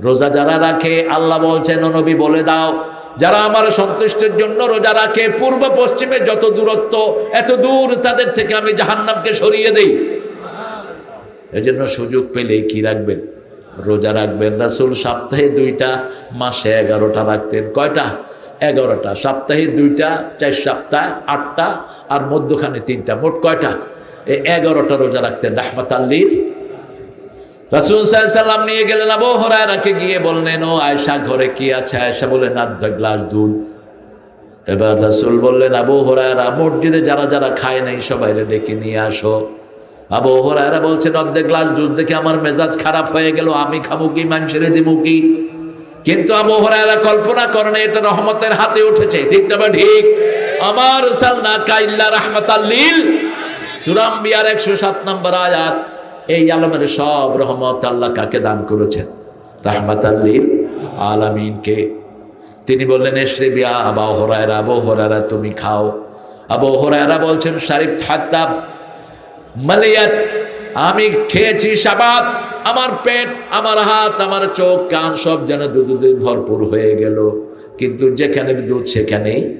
রোজা যারা রাখে, আল্লাহ বলছেন নবী, বলে দাও, যারা আমার সন্তুষ্টের জন্য রোজা রাখে, পূর্ব পশ্চিমে যত দূরত্ব, এত দূর তাদের থেকে আমি জাহান্নামকে সরিয়ে দেই। এজন্য সুযোগ পেলেই কি রাখবেন? রোজা রাখবেন। রাসুল সপ্তাহে দুইটা, মাসে এগারোটা রাখতেন। কয়টা? এগারোটা। সপ্তাহে দুইটা, চার সপ্তাহ, আটটা, আর মধ্যখানে তিনটা। মোট কয়টা? এগারোটা রোজা রাখতেন। রাহমাত আল্লির রাসুল সাল্লাম নিয়ে গেলেন আবু হরায়রাকে গিয়ে বললেন, ও আয়সা ঘরে কি আছে? আয়সা বললেন, আধা গ্লাস দুধ। এবার রাসুল বললেন, আবু হরায়রা, মসজিদে যারা যারা খায় নাই সবাই ডেকে নিয়ে আসো। আবু হরায়রা বলছেন অর্ধেক গ্লাস দুধ দেখে আমার মেজাজ খারাপ হয়ে গেল, আমি খাব কি মানুষের দিবো কি? কিন্তু আবু হরায়রা কল্পনা করেন এটা রহমতের হাতে উঠেছে। ঠিক তবে ঠিক? আমার সালনা কাইল্লা রাহমাতাল্লিল সুরাম বিয়ার একশো সাত নম্বর আয়াত। এই আলমের সব রহমত আল্লাহ কাকে দান করেছেন? রাহমাত আল্লিল আলামিনকে। তিনি বললেন এসরে বিয়া, আবা হরায়রা, আবু হরায়রা, তুমি খাও। আবু হরায়রা বলছেন, শারিফ হাত্তাব মালিয়াত, আমি খেয়েছি সাবাত আমার পেট, আমার হাত, আমার চোখ, কান সব যেন দুধে ভরপুর হয়ে গেল। কিন্তু যেখানে দুধ, সেখানেই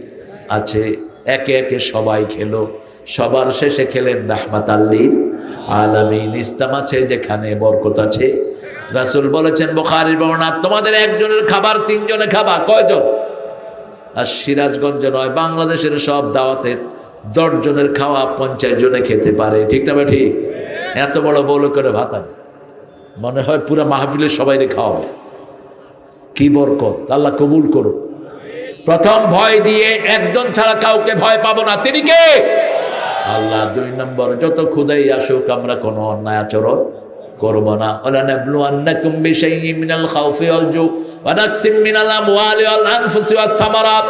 আছে। একে একে সবাই খেলো। সবার শেষে খেলেন রাহমাত আল্লিল আলামিন ইসলাম আছে, যেখানে বরকত আছে। রাসুল বলেছেন, বোখারির বর্ণা তোমাদের একজনের খাবার তিনজনে খাবা কয়জন? আর সিরাজগঞ্জ নয়, বাংলাদেশের সব দাওয়াতের দশ জনের খাওয়া পঞ্চাশ জনে খেতে পারে। ঠিক না ঠিক এত বড় বড় করে ভাত মনে হয় পুরো মাহফিলের সবাইকে খাওয়াবে। কি বরকত? আল্লাহ কবুল করুক। প্রথম ভয় দিয়ে একজন ছাড়া কাউকে ভয় পাবো না। তিনি কে? আল্লাহ দুই নম্বর, যত খুদাই আসুক, আমরা কোনো অন্যায় আচরণ করব না। মিনাল সামারাত।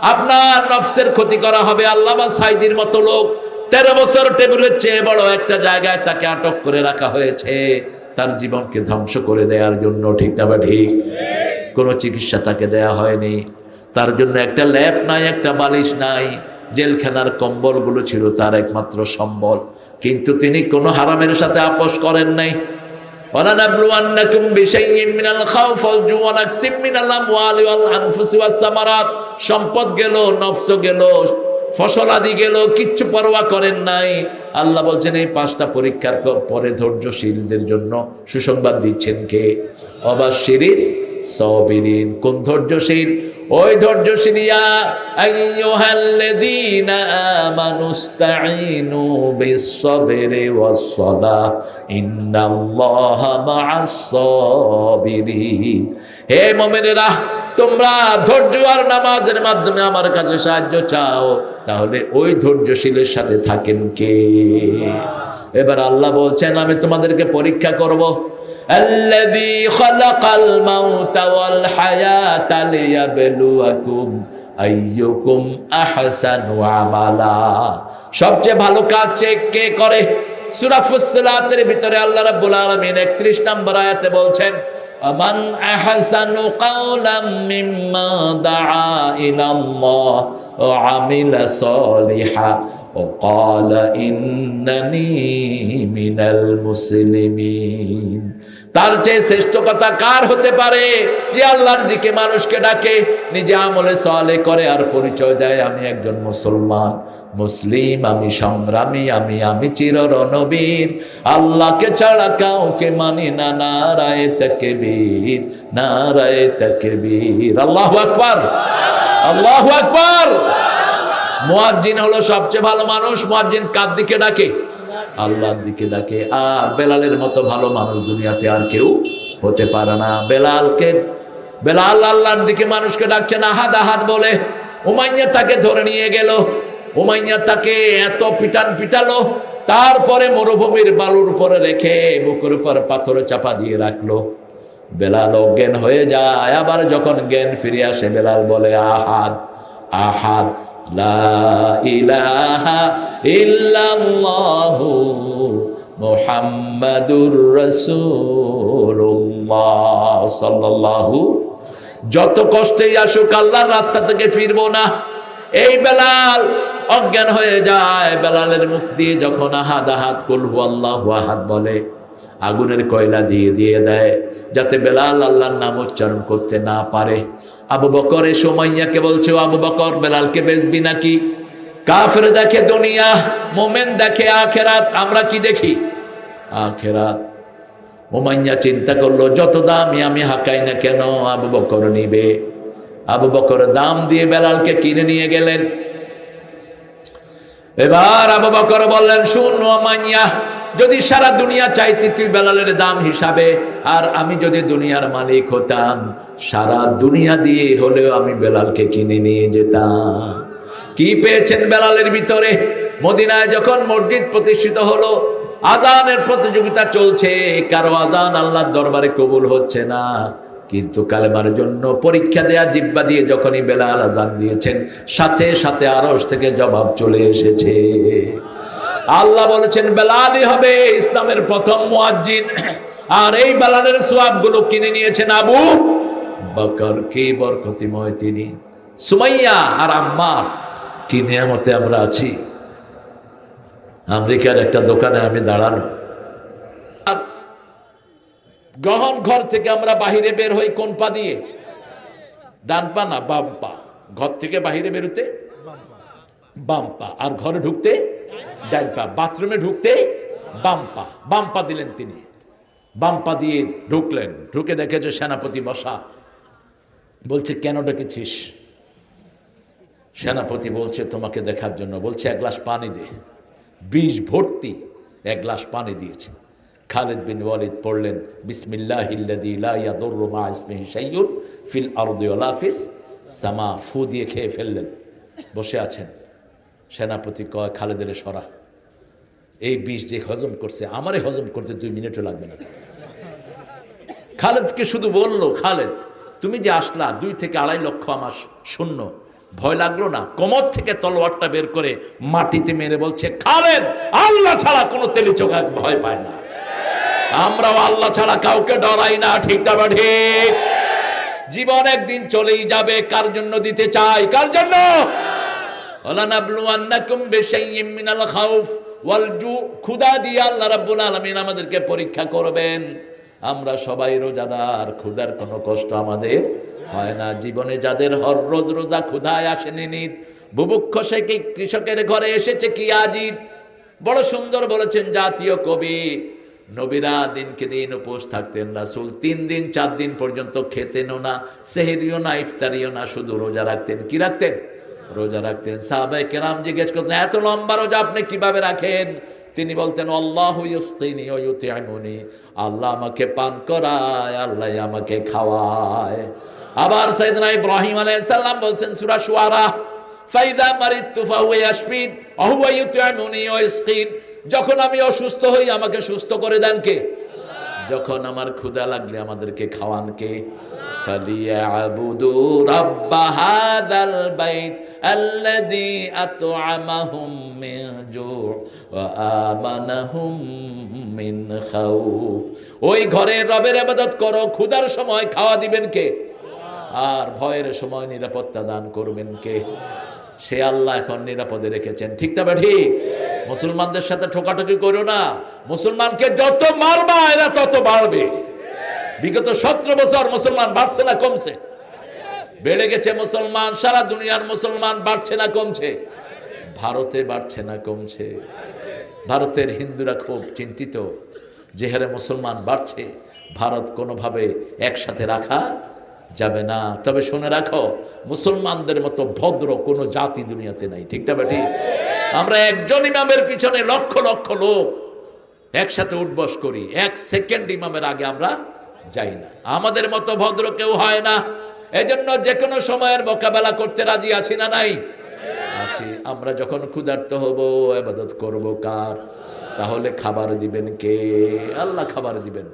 আপনার নফসের ক্ষতি করা হবে মতো লোক। তেরো বছর টেবিলের চেয়ে বড় একটা জায়গায় তাকে আটক করে রাখা হয়েছে। তার জীবনকে ধ্বংস করে দেওয়ার জন্য, ঠিক না বা ঠিক? কোনো চিকিৎসা তাকে দেয়া হয়নি। তার জন্য একটা ল্যাব নাই, একটা বালিশ নাই। জেলখানার কম্বলগুলো ছিল তার একমাত্র সম্বল কিন্তু তিনি কোনো হারামের সাথে আপোষ করেন নাই ولنبلونكم بشيء من الخوف والجوع ونقص من الاموال والانفس والثمرات সম্পদ গেল নফস গেল ফসল আদি গেল কিচ্ছু পরোয়া করেন নাই আল্লাহ বলছেন এই পাঁচটা পরীক্ষার ক- পরে ধৈর্যশীলদের জন্য সুসংবাদ দিচ্ছেন কে অবা সবিরিন কোন ধৈর্যশীল? ওই ধৈর্যশীলিয়া হে তোমরা ধৈর্য আর নামাজের মাধ্যমে আমার কাছে সাহায্য চাও, তাহলে ওই ধৈর্যশীলের সাথে থাকেন কে? এবার আল্লাহ বলছেন, আমি তোমাদেরকে পরীক্ষা করব। الذي خلق الموت والحياة ليبلوكم أيكم أحسن عملا সবচেয়ে ভালো কাজ চে- কে করে সূরা ফুসসিলাতের ভিতরে আল্লাহ রাব্বুল আলামিন 31 নম্বর আয়াতে বলছেন মান আহসানু কাওলাম মিম্মা দাআ ইলা আল্লাহ ওয়া আমিলা সলিহা ওয়া ক্বালা ইন্নানি মিনাল মুসলিমিন তার চেয়ে শ্রেষ্ঠ কথা কার হতে পারে? যে আল্লাহর দিকে মানুষকে ডাকে, নিজে আমলে সলে করে আর পরিচয় দেয়, আমি একজন মুসলমান, মুসলিম, আমি সংগ্রামী, আমি আমি চির রণবীর আল্লাহকে ছাড়া কাউকে মানি না, নারায় তাকে বীর নারায় তাকে বীর আল্লাহ আকবার আল্লাহ আকবার। মোয়াজ্জিন হলো সবচেয়ে ভালো মানুষ, মোয়াজ্জিন কার দিকে ডাকে? আল্লাহর দিকে ডাকে আর বেলালের মতো ভালো মানুষ দুনিয়াতে আর কেউ হতে পারে না। বেলালকে, বেলাল আল্লাহর দিকে মানুষকে ডাকছে না হাত আহাত বলে। উমাইয়া তাকে ধরে নিয়ে গেল। উমাইয়া তাকে এত পিটান পিটালো, তারপরে মরুভূমির বালুর উপরে রেখে বুকের উপর পাথরে চাপা দিয়ে রাখল। বেলাল অজ্ঞান হয়ে যায়। আবার যখন জ্ঞান ফিরে আসে, বেলাল বলে, আহাদ আহাদ লা ইলাহা যত কষ্টেই আসুক, আল্লাহর রাস্তা থেকে ফিরবো না। এই বেলাল অজ্ঞান হয়ে যায়, বেলালের মুখ দিয়ে যখন আহাদ আহাদ কুলহু আল্লাহু আহাদ বলে আগুনের কয়লা দিয়ে দিয়ে দেয়, যাতে বেলাল আল্লাহর নাম উচ্চারণ করতে না পারে। আবু বকর সোমাইয়াকে বলছে, "ও আবু বকর, বেলালকে বেচবি নাকি? কাফের দেখে দুনিয়া, মোমেন দেখে আখেরাত, আমরা কি দেখি? আখেরাত। ওমাইয়া চিন্তা করল, যত দামই আমি হাঁকাই না কেন, আবু বকর নিবে? আবু বকর দাম দিয়ে বেলালকে কিনে নিয়ে গেলেন। এবার আবু বকর বললেন, শুন ওমাইয়া যদি সারা দুনিয়া চাইতি তুই বেলালের দাম হিসাবে, আর আমি যদি দুনিয়ার মালিক হতাম, সারা দুনিয়া দিয়ে হলেও আমি বেলালকে কিনে নিয়ে যেতাম। কি পেয়েছেন বেলালের ভিতরে? মদিনায় যখন মসজিদ প্রতিষ্ঠিত হলো, আজানের প্রতিযোগিতা চলছে, কারও আজান আল্লাহর দরবারে কবুল হচ্ছে না। কিন্তু কালেমার জন্য পরীক্ষা দেয়া, জিব্বা দিয়ে যখনই বেলাল আজান দিয়েছেন, সাথে সাথে আরস থেকে জবাব চলে এসেছে। আল্লাহ বলেছেন, বেলালই হবে ইসলামের প্রথম মুয়াজ্জিন। আর এই বেলালের সোয়াবগুলো কিনে নিয়েছেন আবু বকর, কি বরকতিময় তিনি। সুমাইয়া আর আম্মার, কি নিয়ামতে আমরা আছি। আমেরিকার একটা দোকানে আমি দাঁড়ানো। আর গহন ঘর থেকে আমরা বাহিরে বের হই কোন পা দিয়ে? ডান পা না বাম পা? ঘর থেকে বাহিরে বেরোতে? বাম পা। আর ঘরে ঢুকতে ডান পা। বাথরুমে ঢুকতে বাম পা। বাম পা দিলেন তিনি। বাম পা দিয়ে ঢুকলেন। ঢুকে দেখে যে সেনাপতি বসা। বলছে, কেন ডেকেছিস? সেনাপতি বলছে, তোমাকে দেখার জন্য। বলছে, এক গ্লাস পানি দে। বিষ ভর্তি এক গ্লাস পানি দিয়েছে। খালেদ বিন ওয়ালিদ পড়লেন শাইউন ফিল আরদি ওয়ালা সামা। ফু দিয়ে খেয়ে ফেললেন। বসে আছেন। সেনাপতি কয় খালেদের সরা। এই বিষ যে হজম করছে, আমারে হজম করতে দুই মিনিটও লাগবে না। খালেদকে শুধু বলল, খালেদ, তুমি যে আসলা, দুই থেকে আড়াই লক্ষ আমার শূন্য। ভয় লাগল না? কোমর থেকে তলোয়ারটা বের করে মাটিতে মেরে বলছে, খালেদ, আল্লাহ ছাড়া কোনো তেলি চোখা ভয় পায় না। আমরাও আল্লাহ ছাড়া কাউকে ডরাই না, ঠিক না, ঠিক। জীবন একদিন চলেই যাবে, কার জন্য দিতে চাই? কার জন্য? ওলানাবলুয়ান্নাকুম বিশাইয়্যিম মিনাল খাউফ ওয়াল জু, ক্ষুধা দিয়ে আল্লাহ রাব্বুল আলামিন আমাদেরকে পরীক্ষা করবেন। আমরা সবাই রোজাদার, ক্ষুধার কোনো কষ্ট আমাদের হয় না। জীবনে যাদের হর রোজ রোজা ক্ষুধায় আসেনি নিত, বুভুক্ষ সে কি কৃষকের ঘরে এসেছে কি আজিত বড় সুন্দর বলেছেন জাতীয় কবি। নবীরা দিনকে দিন উপোস থাকতেন রাসুল তিন দিন, চার দিন পর্যন্ত খেতেনও না, সেহেরিও না, ইফতারিও না, শুধু রোজা রাখতেন। কি রাখতেন? রোজা রাখতেন। সাহাবাই কেরাম জিজ্ঞেস করতেন, এত লম্বা রোজা আপনি কীভাবে রাখেন? তিনি বলতেন, আল্লাহ আমাকে পান করায়, আল্লাহ আমাকে খাওয়ায়। আবার সাইয়েদনা ইব্রাহিম আলাইহিস সালাম বলছেন, সূরা শুআরা, ফাইদা মারিতু ফাহুয়া ইয়াশফিন ওয়া হুয়া ইউতিআমুনি ওয়া যখন আমি অসুস্থ হই আমাকে সুস্থ করে দেন কে? যখন আমার ক্ষুদা লাগলে আমাদেরকে খাওয়ান কে? ফালিয়াবুদু রাব্ব হাযাল বাইত আল্লাযী আত'আমাহুম মিন জু' ওয়া ওই ঘরে রবের আবাদত করো, ক্ষুধার সময় খাওয়া দিবেন কে? আর ভয়ের সময় নিরাপত্তা দান করবেন কে? সে আল্লাহ এখন নিরাপদে রেখেছেন। ঠিক না ঠিক? মুসলমানদের সাথে ঠোকাঠকি করো না। মুসলমানকে যত মারবা, এরা তত বাড়বে। বিগত সতেরো বছর মুসলমান বাড়ছে না, কমছে? বেড়ে গেছে মুসলমান, সারা দুনিয়ার মুসলমান বাড়ছে না, কমছে? ভারতে বাড়ছে না, কমছে। ভারতের হিন্দুরা খুব চিন্তিত যে হারে মুসলমান বাড়ছে। ভারত কোনোভাবে একসাথে রাখা যাবে না। তবে শুনে রাখো, মুসলমানদের মতো ভদ্র কোনো জাতি দুনিয়াতে নাই, ঠিক না আমরা একজন ইমামের পিছনে লক্ষ লক্ষ লোক একসাথে উঠবস করি। এক সেকেন্ড ইমামের আগে আমরা যাই না। আমাদের মতো ভদ্র কেউ হয় না। এজন্য যে কোনো সময়ের মোকাবেলা করতে রাজি আছি না নাই? আছি। আমরা যখন ক্ষুধার্ত হব, আবাদত করব কার? তাহলে খাবার দিবেন কে? আল্লাহ খাবার দিবেন।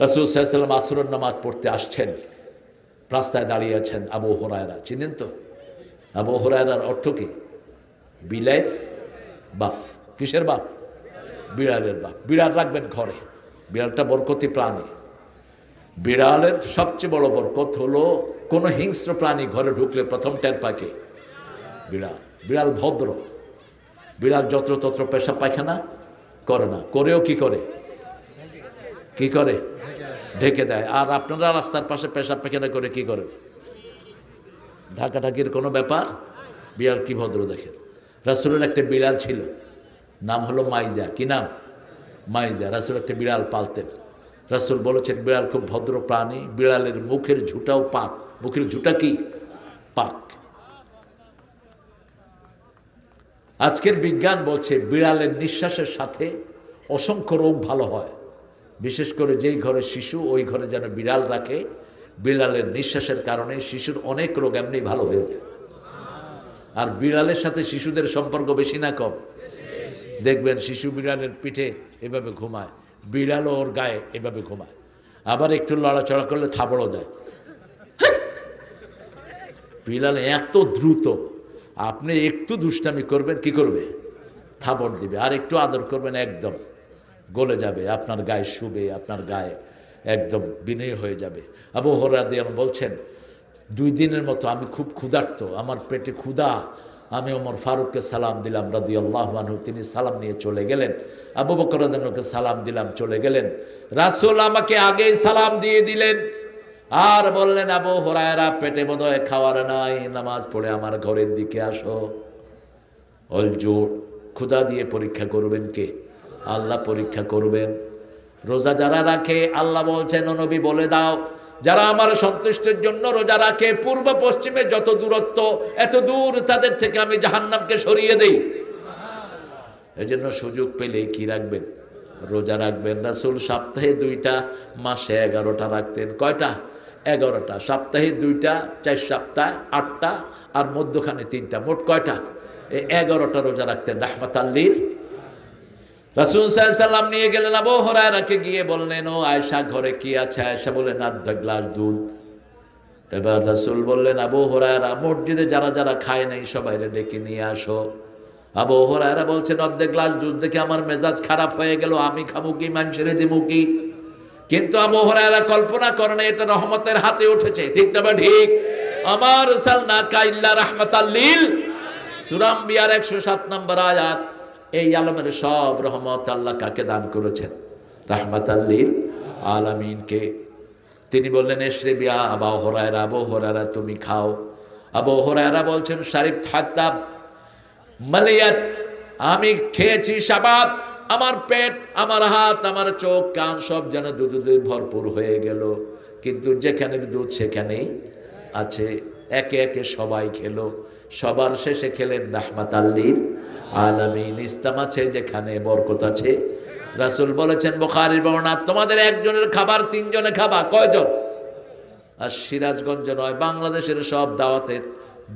রাসুল সাল্লাম আসরের নামাজ পড়তে আসছেন। রাস্তায় দাঁড়িয়ে আছেন আবু হরায়রা। চিনেন তো? আবু হরায়রার অর্থ কি? বিলাইয়ের বাপ কিসের বাপ বিড়ালের বাপ। বিড়াল রাখবেন ঘরে। বিড়ালটা বরকতি প্রাণী। বিড়ালের সবচেয়ে বড় বরকত হলো কোনো হিংস্র প্রাণী ঘরে ঢুকলে প্রথম টের পাকে বিড়াল। বিড়াল ভদ্র। বিড়াল যত্র তত্র পেশাব পায়খানা করে না। করেও কি করে? কি করে? ঢেকে দেয়। আর আপনারা রাস্তার পাশে পেশাব পায়খানা করে কি করেন? ঢাকাঢাকির কোনো ব্যাপার? বিড়াল কি ভদ্র দেখেন? রাসুলের একটা বিড়াল ছিল। নাম হলো মাইজা। কি নাম? মাইজা। রাসুল একটা বিড়াল পালতেন। রাসুল বলেছেন, বিড়াল খুব ভদ্র প্রাণী। বিড়ালের মুখের ঝুটাও পাক। মুখের ঝুটা কি? পাক। আজকের বিজ্ঞান বলছে, বিড়ালের নিঃশ্বাসের সাথে অসংখ্য রোগ ভালো হয়। বিশেষ করে যেই ঘরে শিশু, ওই ঘরে যেন বিড়াল রাখে, বিড়ালের নিঃশ্বাসের কারণে শিশুর অনেক রোগ এমনি ভালো হয়ে ওঠে। আর বিড়ালের সাথে শিশুদের সম্পর্ক বেশি না কম। দেখবেন শিশু বিড়ালের পিঠে এভাবে ঘুমায় বিড়ালও ওর গায়ে এভাবে ঘুমায়। আবার একটু লড়াচড়া করলে থাবড়ও দেয়। বিড়াল এত দ্রুত, আপনি একটু দুষ্টামি করবেন, কি করবে? থাবড় দিবে। আর একটু আদর করবেন, একদম গলে যাবে, আপনার গায়ে শুবে, আপনার গায়ে একদম বিনয় হয়ে যাবে। আবু হরাদিয়ান বলছেন, দুই দিনের মতো আমি খুব ক্ষুধার্ত, আমার পেটে ক্ষুধা আমি ওমর ফারুককে সালাম দিলাম রাদি আল্লাহানহু তিনি সালাম নিয়ে চলে গেলেন। আবু বকরাদানকে সালাম দিলাম, চলে গেলেন। রাসূল আমাকে আগেই সালাম দিয়ে দিলেন। আর বললেন, আবু হরায়রা, পেটে বোধহয় খাওয়ার নাই, নামাজ পড়ে আমার ঘরের দিকে আসো। অলজোর ক্ষুদা দিয়ে পরীক্ষা করবেন কে? আল্লাহ পরীক্ষা করবেন। রোজা যারা রাখে, আল্লাহ বলছেন, "ও নবী, বলে দাও যারা আমার সন্তুষ্টের জন্য রোজা রাখে, পূর্ব পশ্চিমে যত দূরত্ব, এত দূর তাদের থেকে আমি জাহান্নামকে সরিয়ে দেই। এই জন্য সুযোগ পেলে কি রাখবেন? রোজা রাখবেন। রাসুল সপ্তাহে দুইটা, মাসে এগারোটা রাখতেন। কয়টা? এগারোটা। সপ্তাহে দুইটা, চার সপ্তাহ, আটটা, আর মধ্যখানে তিনটা। মোট কয়টা? এগারোটা রোজা রাখতেন। রাহমাত আল্লির রাসুল সাল্লাম নিয়ে গেলেন আবু হরায়রাকে গিয়ে বললেন, ও আয়সা ঘরে কি আছে? আয়সা বললেন, আধা গ্লাস দুধ। এবার রাসুল বললেন, আবু হরায়রা, মসজিদে যারা যারা খায় নাই সবাই ডেকে নিয়ে আসো। আবু হরায়রা বলছেন অর্ধেক গ্লাস দুধ দেখে আমার মেজাজ খারাপ হয়ে গেল, আমি খাব কি মানুষের দিমু কি? কিন্তু আবু হরায়রা কল্পনা করে না এটা রহমতের হাতে উঠেছে। ঠিক না ঠিক? আমার সালনা কাইল্লা রাহমাতাল্লিল সুরাম বিয়ার একশো সাত নম্বর আয়াত। এই আলমের সব রহমত আল্লাহ কাকে দান করেছেন? রাহমাত আল্লিল আলামিনকে। তিনি বললেন এসরে বিয়া আবা হরায়রা, আবু হরায়রা, তুমি খাও। আবু হরায়রা বলছেন, শারিফ থাকতাম মালিয়াত, আমি খেয়েছি সাবাত আমার পেট, আমার হাত, আমার চোখ, কান সব যেন দুধে ভরপুর হয়ে গেল। কিন্তু যেখানে দুধ, সেখানেই আছে। একে একে সবাই খেলো। সবার শেষে খেলেন রাহমাত আল্লিল আলামিন ইসলাম আছে, যেখানে বরকত আছে। রাসুল বলেছেন, বোখারির বর্ণা তোমাদের একজনের খাবার তিনজনে খাবা কয়জন? আর সিরাজগঞ্জ নয়, বাংলাদেশের সব দাওয়াতের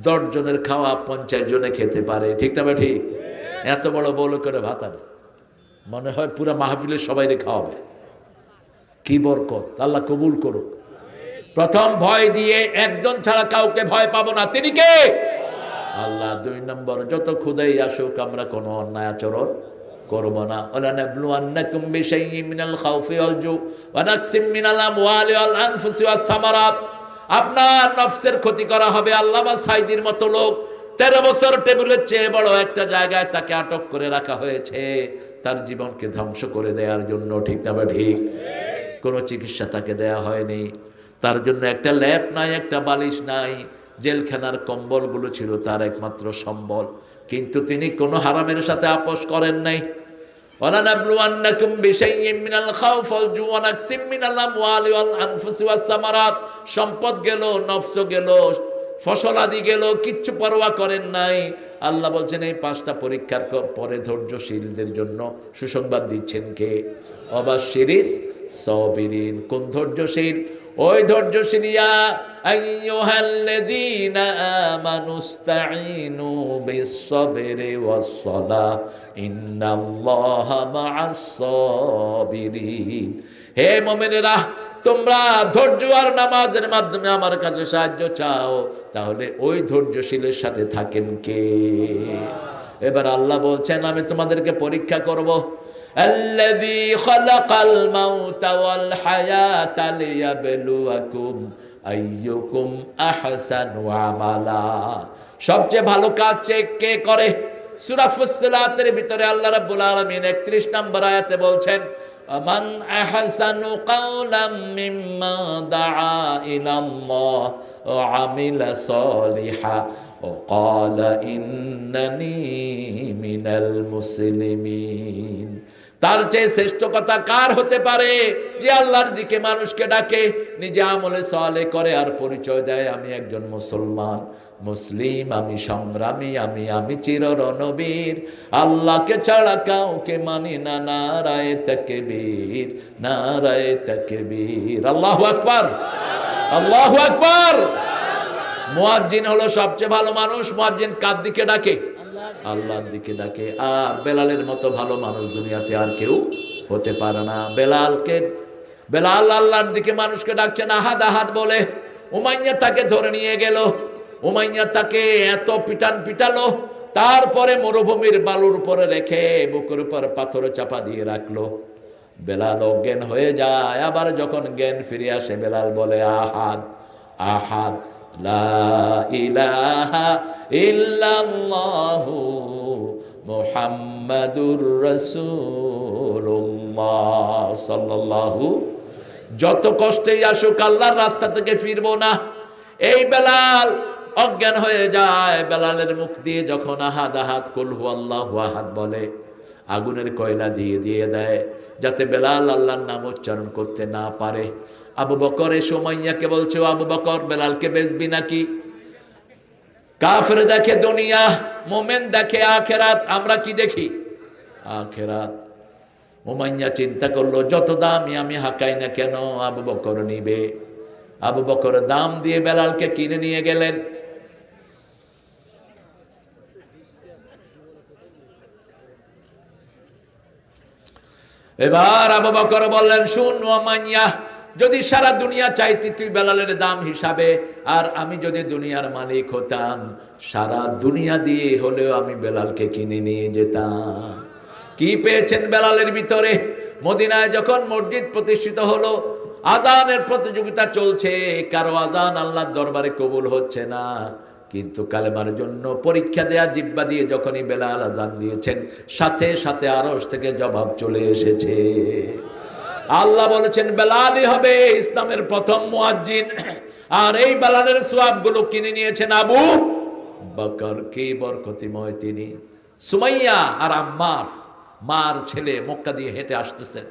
দশ জনের খাওয়া পঞ্চাশ জনে খেতে পারে। ঠিক না ঠিক? এত বড় বড় করে ভাত মনে হয় পুরো মাহফিলের সবাই খাওয়াবে। কি বরকত, আল্লাহ কবুল করুক। প্রথম ভয় দিয়ে একজন ছাড়া কাউকে ভয় পাবো না। তিনি কে? আল্লাহ দুই নম্বর, যত খুদাই আসুক, আমরা কোনো অন্যায় আচরণ করব না। ওয়াল জু ওয়া নাকসিম মিনাল আমওয়ালি ওয়াল আনফুসি ওয়াস সামারাত। আপনার নফসের ক্ষতি করা হবে আল্লামা সাইদির মতো লোক। তেরো বছর টেবিলের চেয়ে বড় একটা জায়গায় তাকে আটক করে রাখা হয়েছে। তার জীবনকে ধ্বংস করে দেওয়ার জন্য, ঠিক না ঠিক? কোনো চিকিৎসা তাকে দেয়া হয়নি। তার জন্য একটা ল্যাপ নাই, একটা বালিশ নাই। জেলখানার কম্বলগুলো ছিল তার একমাত্র সম্বল কিন্তু তিনি কোনো হারামের সাথে আপোষ করেন নাই ولنبلونكم بشيء من الخوف والجوع ونقص من الأموال والأنفس والثمرات সম্পদ গেল নফস গেল ফসল আদি গেল কিচ্ছু পরোয়া করেন নাই আল্লাহ বলছেন এই পাঁচটা পরীক্ষার ক- পরে ধৈর্যশীলদের জন্য সুসংবাদ দিচ্ছেন কে অবাশিরিস সবিরিন কোন ধৈর্যশীল ওই ধৈর্যশীলিয়া আইয়ুহাল্লাযীনা হে মুমিনেরা, তোমরা ধৈর্য আর নামাজের মাধ্যমে আমার কাছে সাহায্য চাও, তাহলে ওই ধৈর্যশীলের সাথে থাকেন কে? এবার আল্লাহ বলছেন, আমি তোমাদেরকে পরীক্ষা করব। الذي خلق الموت والحياة ليبلوكم أيكم أحسن عملا সবচেয়ে ভালো কাজ চে- কে করে সূরা ফুসসিলাতের ভিতরে আল্লাহ রাব্বুল আলামিন 31 নম্বর আয়াতে বলছেন من أحسن قولا ممن دعا إلى الله وعمل صالحا وقال إنني من المسلمين তার চেয়ে শ্রেষ্ঠ কথা কার হতে পারে? যে আল্লাহর দিকে মানুষকে ডাকে, নিজে আমলে সলে করে আর পরিচয় দেয়, আমি একজন মুসলমান। মুসলিম, আমি সংগ্রামী আমি আমি চির রণবীর আল্লাহকে ছাড়া কাউকে মানি না, নারায় তাকে বীর নারায় তাকে বীর আল্লাহ আকবার আল্লাহ আকবার। মুয়াজ্জিন হলো সবচেয়ে ভালো মানুষ, মোয়াজ্জিন কার দিকে ডাকে? আল্লাহর দিকে ডাকে। আর বেলালের মতো ভালো মানুষ দুনিয়াতে আর কেউ হতে পারে না। বেলালকে, বেলাল আল্লাহর দিকে মানুষকে ডাকছেন আহাদ আহাদ বলে। উমাইয়া তাকে ধরে নিয়ে গেল। উমাইয়া তাকে এত পিটান পিটালো, তারপরে মরুভূমির বালুর উপরে রেখে বুকের উপর পাথরে চাপা দিয়ে রাখল। বেলাল অজ্ঞান হয়ে যায়। আবার যখন জ্ঞান ফিরে আসে, বেলাল বলে আহাদ আহাদ যত কষ্টেই আসুক, আল্লাহর রাস্তা থেকে ফিরবো না। এই বেলাল অজ্ঞান হয়ে যায়। বেলালের মুখ দিয়ে যখন আহাদ আহাদ কলহু আল্লাহ আহাদ বলে, আগুনের কয়লা দিয়ে দিয়ে দেয়, যাতে বেলাল আল্লাহর নাম উচ্চারণ করতে না পারে। আবু বকর এ সময়য়াকে বলছে, আবু বকর, বেলালকে বেচবি নাকি? কাফের দেখে দুনিয়া, মোমেন দেখে আখেরাত, আমরা কি দেখি? আখেরাত। উমাইয়া চিন্তা করল, যত দামই আমি হাঁকাই না কেন, আবু বকর নিবে? আবু বকর দাম দিয়ে বেলালকে কিনে নিয়ে গেলেন। এবার আবু বকর বললেন, শুন ওমাইয়া যদি সারা দুনিয়া চাইতি তুই বেলালের দাম হিসাবে, আর আমি যদি দুনিয়ার মালিক হতাম, সারা দুনিয়া দিয়ে হলেও আমি বেলালকে কিনে নিয়ে যেতাম। কি পেয়েছেন বেলালের ভিতরে? মদিনায় যখন মসজিদ প্রতিষ্ঠিত হলো আজানের প্রতিযোগিতা চলছে, কারও আজান আল্লাহর দরবারে কবুল হচ্ছে না। কিন্তু কালেমার জন্য পরীক্ষা দেয়া, জিব্বা দিয়ে যখনই বেলাল আজান দিয়েছেন, সাথে সাথে আরস থেকে জবাব চলে এসেছে। আল্লাহ বলেছেন বেলালি হবে ইসলামের প্রথম মুয়াজ্জিন। আর এই বেলালের সোয়াবগুলো কিনে নিয়েছেন আবু বকর, কে বরকতিময় তিনি। সুমাইয়া আর আম্মার, মার ছেলে মক্কা দিয়ে হেঁটে আসতেছেন।